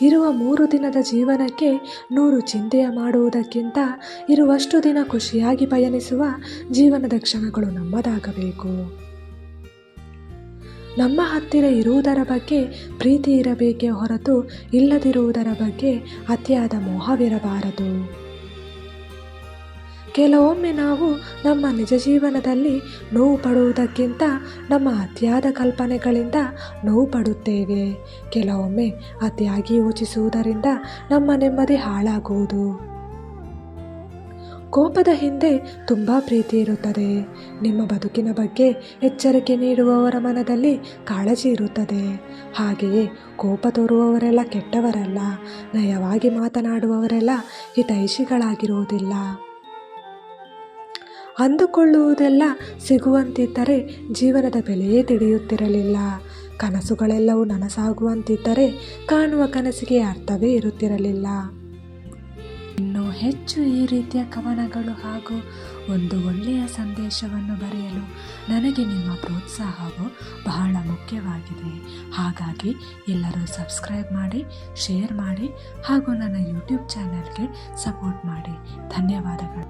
ಇರುವ ಮೂರು ದಿನದ ಜೀವನಕ್ಕೆ ನೂರು ಚಿಂತೆಯ ಮಾಡುವುದಕ್ಕಿಂತ ಇರುವಷ್ಟು ದಿನ ಖುಷಿಯಾಗಿ ಪಯಣಿಸುವ ಜೀವನದ ಕ್ಷಣಗಳು ನಮ್ಮದಾಗಬೇಕು. ನಮ್ಮ ಹತ್ತಿರ ಇರುವುದರ ಬಗ್ಗೆ ಪ್ರೀತಿ ಇರಬೇಕೇ ಹೊರತು ಇಲ್ಲದಿರುವುದರ ಬಗ್ಗೆ ಅತಿಯಾದ ಮೋಹವಿರಬಾರದು. ಕೆಲವೊಮ್ಮೆ ನಾವು ನಮ್ಮ ನಿಜ ಜೀವನದಲ್ಲಿ ನೋವು ಪಡುವುದಕ್ಕಿಂತ ನಮ್ಮ ಅತಿಯಾದ ಕಲ್ಪನೆಗಳಿಂದ ನೋವು ಪಡುತ್ತೇವೆ. ಕೆಲವೊಮ್ಮೆ ಅತಿಯಾಗಿ ಯೋಚಿಸುವುದರಿಂದ ನಮ್ಮ ನೆಮ್ಮದಿ ಹಾಳಾಗುವುದು. ಕೋಪದ ಹಿಂದೆ ತುಂಬ ಪ್ರೀತಿ ಇರುತ್ತದೆ. ನಿಮ್ಮ ಬದುಕಿನ ಬಗ್ಗೆ ಎಚ್ಚರಿಕೆ ನೀಡುವವರ ಮನದಲ್ಲಿ ಕಾಳಜಿ ಇರುತ್ತದೆ. ಹಾಗೆಯೇ ಕೋಪ ತೋರುವವರೆಲ್ಲ ಕೆಟ್ಟವರಲ್ಲ. ನಯವಾಗಿ ಮಾತನಾಡುವವರೆಲ್ಲ ಹಿತೈಷಿಗಳಾಗಿರುವುದಿಲ್ಲ. ಅಂದುಕೊಳ್ಳುವುದೆಲ್ಲ ಸಿಗುವಂತಿದ್ದರೆ ಜೀವನದ ಬೆಲೆಯೇ ತಿಳಿಯುತ್ತಿರಲಿಲ್ಲ. ಕನಸುಗಳೆಲ್ಲವೂ ನನಸಾಗುವಂತಿದ್ದರೆ ಕಾಣುವ ಕನಸಿಗೆ ಅರ್ಥವೇ ಇರುತ್ತಿರಲಿಲ್ಲ. ಇನ್ನೂ ಹೆಚ್ಚು ಈ ರೀತಿಯ ಕವನಗಳು ಹಾಗೂ ಒಂದು ಒಳ್ಳೆಯ ಸಂದೇಶವನ್ನು ಬರೆಯಲು ನನಗೆ ನಿಮ್ಮ ಪ್ರೋತ್ಸಾಹವು ಬಹಳ ಮುಖ್ಯವಾಗಿದೆ. ಹಾಗಾಗಿ ಎಲ್ಲರೂ ಸಬ್ಸ್ಕ್ರೈಬ್ ಮಾಡಿ, ಶೇರ್ ಮಾಡಿ ಹಾಗೂ ನನ್ನ ಯೂಟ್ಯೂಬ್ ಚಾನಲ್ಗೆ ಸಪೋರ್ಟ್ ಮಾಡಿ. ಧನ್ಯವಾದಗಳು.